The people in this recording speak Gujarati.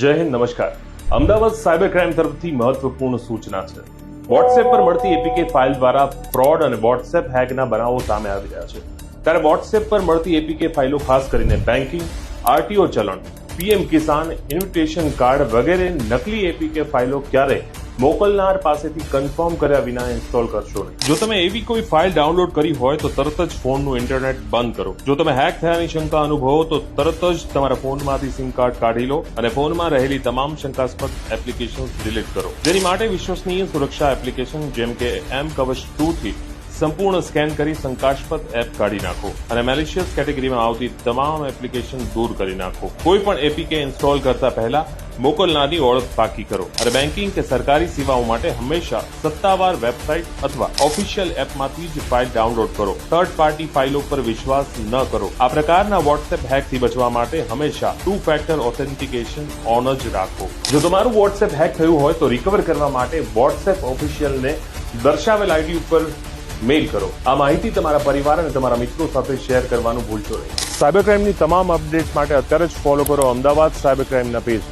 જય હિન્દ, નમસ્કાર. અમદાવાદ સાયબર ક્રાઇમ તરફથી મહત્વપૂર્ણ સૂચના છે. વોટ્સએપ પર મળતી એપીકે ફાઇલ દ્વારા ફ્રોડ અને વોટ્સએપ હેકના બનાવો સામે આવી રહ્યા છે. ત્યારે વોટ્સએપ પર મળતી એપીકે ફાઇલો ખાસ કરીને banking RTO challan, PM Kisan, invitation card વગેરે નકલી એપીકે ફાઇલો ક્યારે મોકલનાર પાસેથી કન્ફર્મ કર્યા વિના ઇન્સ્ટોલ કરશો નહીં. જો તમે એવી કોઈ ફાઇલ ડાઉનલોડ કરી હોય તો તરત જ ફોનનું ઇન્ટરનેટ બંધ કરો. જો તમે હેક થયાની શંકા અનુભવો તો તરત જ તમારા ફોનમાંથી સિમ કાર્ડ કાઢી લો અને ફોનમાં રહેલી તમામ શંકાસ્પદ એપ્લિકેશન ડિલીટ કરો. જેની માટે વિશ્વસનીય સુરક્ષા એપ્લિકેશન જેમ કે એમ કવચ ટુ થી સંપૂર્ણ સ્કેન કરી શંકાસ્પદ એપ કાઢી નાખો અને મેલિશિયસ કેટેગરીમાં આવતી તમામ એપ્લિકેશન દૂર કરી નાખો. કોઈ પણ એપીકે ઇન્સ્ટોલ કરતા પહેલા મોકલનારની ઓળખ પાકી કરો. અને બેન્કિંગ કે સરકારી સેવાઓ માટે હંમેશા સત્તાવાર વેબસાઇટ અથવા ઓફિશિયલ એપમાંથી જ ફાઇલ ડાઉનલોડ કરો. થર્ડ પાર્ટી ફાઇલો પર વિશ્વાસ ન કરો. આ પ્રકારના વોટ્સએપ હેકથી બચવા માટે હંમેશા ટુ ફેક્ટર ઓથેન્ટિકેશન ઓન જ રાખો. જો તમારું વોટ્સએપ હેક થયું હોય તો રિકવર કરવા માટે વોટ્સએપ ઓફિશિયલને દર્શાવેલ આઈડી ઉપર મેઇલ કરો. આ માહિતી તમારા પરિવાર અને તમારા મિત્રો સાથે શેર કરવાનું ભૂલશો નહીં. સાયબર ક્રાઇમની તમામ અપડેટ્સ માટે અત્યારે જ ફોલો કરો અમદાવાદ સાયબર ક્રાઇમના પેજ